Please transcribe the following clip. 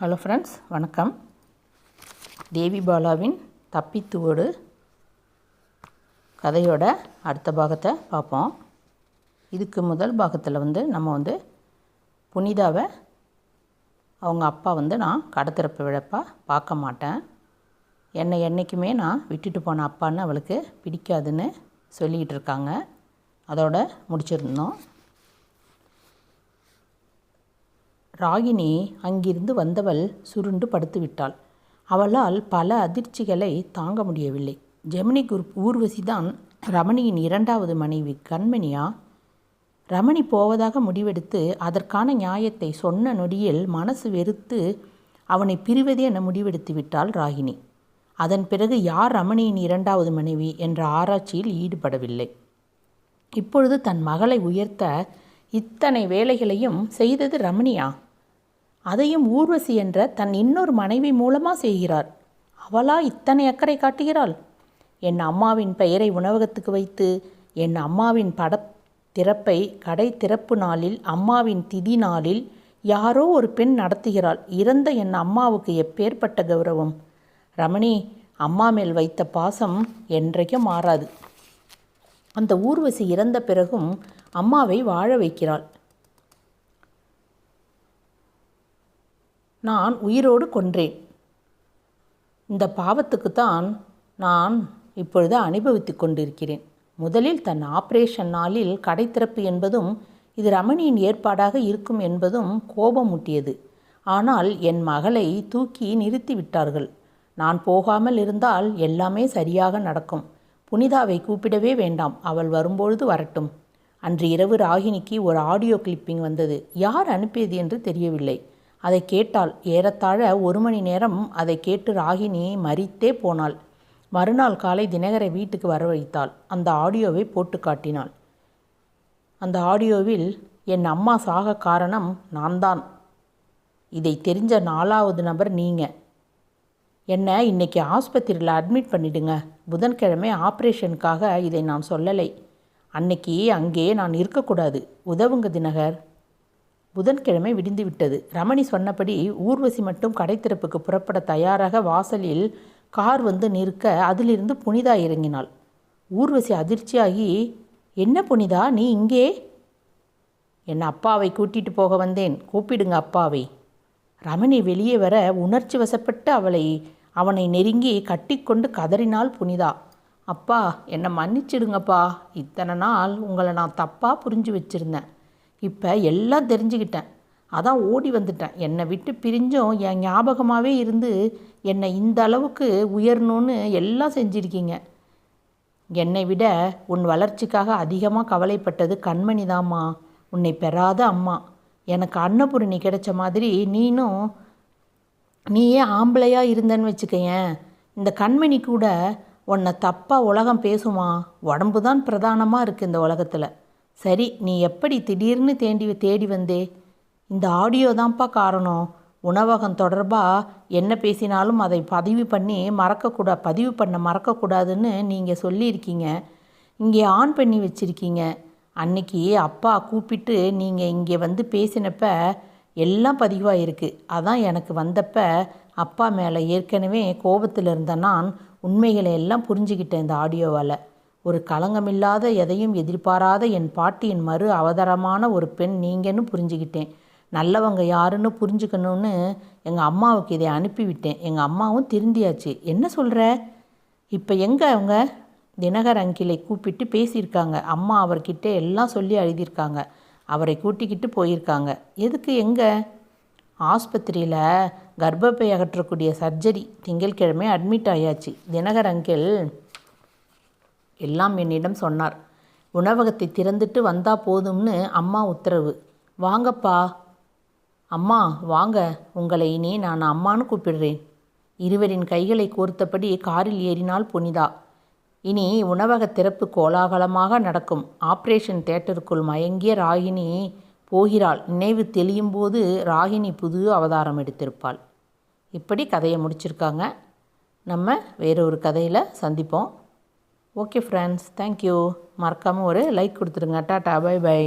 Hello friends வணக்கம். தேவி பாலாவின் தப்பித்துவோடு கதையோட அடுத்த பாகத்தை பார்ப்போம். இதுக்கு முதல் பாகத்தில் வந்து நம்ம வந்து புனிதாவை அவங்க அப்பா வந்து நான் கடத்திறப்பு விழப்பாக பார்க்க மாட்டேன். என்னை என்றைக்குமே நான் விட்டுட்டு போன அப்பான்னு அவளுக்கு பிடிக்காதுன்னு சொல்லிக்கிட்டு இருக்காங்க. அதோட முடிச்சிருந்தோம். ராகினி அங்கிருந்து வந்தவள் சுருண்டு படுத்துவிட்டாள். அவளால் பல அதிர்ச்சிகளை தாங்க முடியவில்லை. ஜெமினி குரூப் ஊர்வசி தான் ரமணியின் இரண்டாவது மனைவி கண்மணியா? ரமணி போவதாக முடிவெடுத்து அதற்கான நியாயத்தை சொன்ன நொடியில் மனசு வெறுத்து அவனை பிரிவதே என முடிவெடுத்து விட்டாள் ராகினி. அதன் பிறகு யார் ரமணியின் இரண்டாவது மனைவி என்ற ஆராய்ச்சியில் ஈடுபடவில்லை. இப்பொழுது தன் மகளை உயர்த்த இத்தனை வேலைகளையும் செய்தது ரமணியா? அதையும் ஊர்வசி என்ற தன் இன்னொரு மனைவி மூலமாக செய்கிறார் அவளா இத்தனை அக்கறை காட்டுகிறாள்? என் அம்மாவின் பெயரை உணவகத்துக்கு வைத்து என் அம்மாவின் பட திறப்பை கடை திறப்பு நாளில் அம்மாவின் திதி நாளில் யாரோ ஒரு பெண் நடத்துகிறாள். இறந்த என் அம்மாவுக்கு எப்பேற்பட்ட கௌரவம்? ரமணி அம்மா மேல் வைத்த பாசம் என்றைக்கும் மாறாது. அந்த ஊர்வசி இறந்த பிறகும் அம்மாவை வாழ வைக்கிறாள். நான் உயிரோடு கொன்றேன். இந்த பாவத்துக்குத்தான் நான் இப்பொழுது அனுபவித்து கொண்டிருக்கிறேன். முதலில் தன் ஆப்ரேஷன் நாளில் கடை திறப்பு என்பதும் இது ரமணியின் ஏற்பாடாக இருக்கும் என்பதும் கோபமூட்டியது. ஆனால் என் மகளை தூக்கி நிறுத்திவிட்டார்கள் நான் போகாமல் இருந்தால் எல்லாமே சரியாக நடக்கும். புனிதாவை கூப்பிடவே வேண்டாம் அவள் வரும்பொழுது வரட்டும். அன்று இரவு ராகினிக்கு ஒரு ஆடியோ கிளிப்பிங் வந்தது. யார் அனுப்பியது என்று தெரியவில்லை. அதை கேட்டாள். ஏறத்தாழ ஒரு மணி நேரம் அதை கேட்டு ராகினி மறித்தே போனாள். மறுநாள் காலை தினகரை வீட்டுக்கு வரவழைத்தாள். அந்த ஆடியோவை போட்டு காட்டினாள். அந்த ஆடியோவில் என் அம்மா சாக காரணம் நான் தான் இதை தெரிஞ்ச நாலாவது நபர் நீங்கள் என்னை இன்றைக்கி ஆஸ்பத்திரியில் அட்மிட் பண்ணிடுங்க. புதன்கிழமை ஆப்ரேஷனுக்காக இதை நான் சொல்லலை. அன்னைக்கு அங்கே நான் இருக்கக்கூடாது. உதவுங்க தினகர். புதன்கிழமை விடிந்துவிட்டது. ரமணி சொன்னபடி ஊர்வசி மட்டும் கடைத்திறப்புக்கு புறப்பட தயாராக வாசலில் கார் வந்து நிற்க அதிலிருந்து புனிதா இறங்கினாள். ஊர்வசி அதிர்ச்சியாகி என்ன புனிதா நீ இங்கே? என் அப்பாவை கூட்டிட்டு போக வந்தேன். கூப்பிடுங்க அப்பாவை. ரமணி வெளியே வர உணர்ச்சி வசப்பட்டு அவளை அவனை நெருங்கி கட்டிக்கொண்டு கதறினாள் புனிதா. அப்பா என்னை மன்னிச்சிடுங்கப்பா. இத்தனை நாள் உங்களை நான் தப்பாக புரிஞ்சு வச்சுருந்தேன். இப்போ எல்லாம் தெரிஞ்சுக்கிட்டேன் அதான் ஓடி வந்துட்டேன். என்னை விட்டு பிரிஞ்சும் என் ஞாபகமாகவே இருந்து என்னை இந்த அளவுக்கு உயரணும்னு எல்லாம் செஞ்சுருக்கீங்க. என்னை விட உன் வளர்ச்சிக்காக அதிகமாக கவலைப்பட்டது கண்மணி தாம்மா. உன்னை பெறாத அம்மா. எனக்கு அன்னபூரணி கிடைச்ச மாதிரி நீனும் நீயே ஆம்பளையாக இருந்தேன்னு வச்சுக்கையன். இந்த கண்மணி கூட உன்னை தப்பாக உலகம் பேசுமா உடம்பு தான் பிரதானமாக இருக்குது இந்த உலகத்தில். சரி நீ எப்படி திடீர்னு தேடி தேடி வந்தே? இந்த ஆடியோ தான்ப்பா காரணம். உணவகம் தொடர்பாக என்ன பேசினாலும் அதை பதிவு பண்ணி மறக்கக்கூடா பதிவு பண்ண மறக்கக்கூடாதுன்னு நீங்கள் சொல்லியிருக்கீங்க. இங்கே ஆன் பண்ணி வச்சுருக்கீங்க. அன்னைக்கு அப்பா கூப்பிட்டு நீங்கள் இங்கே வந்து பேசினப்ப எல்லாம் பதிவாக இருக்குது அதான் எனக்கு வந்தப்ப அப்பா மேலே ஏற்கனவே கோபத்தில் இருந்த நான் உண்மைகளை எல்லாம் புரிஞ்சுக்கிட்டேன் இந்த ஆடியோவால் ஒரு களங்கமில்லாத எதையும் எதிர்பாராத என் பாட்டியின் மறு அவதாரமான ஒரு பெண் நீங்கன்னு புரிஞ்சுக்கிட்டேன் நல்லவங்க யாருன்னு புரிஞ்சுக்கணும்னு எங்கள் அம்மாவுக்கு இதை அனுப்பிவிட்டேன். எங்கள் அம்மாவும் திருந்தியாச்சு. என்ன சொல்கிற இப்போ எங்கே அவங்க? தினகர் அங்கிலை கூப்பிட்டு பேசியிருக்காங்க. அம்மா அவர்கிட்ட எல்லாம் சொல்லி எழுதியிருக்காங்க அவரை கூட்டிக்கிட்டு போயிருக்காங்க. எதுக்கு எங்கே? ஆஸ்பத்திரியில் கர்ப்பப்பை அகற்றக்கூடிய சர்ஜரி. திங்கட்கிழமை அட்மிட் ஆயாச்சு. தினகர் அங்கிள் எல்லாம் என்னிடம் சொன்னார். உணவகத்தை திறந்துட்டு வந்தா போதும்னு அம்மா உத்தரவு. வாங்கப்பா. அம்மா வாங்க. உங்களை இனி நான் அம்மான்னு கூப்பிடுறேன். இருவரின் கைகளை கோர்த்தபடி காரில் ஏறினாள் புனிதா. இனி உணவக திறப்பு கோலாகலமாக நடக்கும். ஆப்ரேஷன் தேட்டருக்குள் மயங்கிய ராகினி போகிறாள். நினைவு தெளியும் போது ராகினி புது அவதாரம் எடுத்திருப்பாள். இப்படி கதையை முடிச்சிருக்காங்க. நம்ம வேறொரு கதையில் சந்திப்போம். ஓகே ஃப்ரெண்ட்ஸ் தேங்க்யூ மறக்காமல் ஒரு லைக் கொடுத்துருங்க. Tata bye by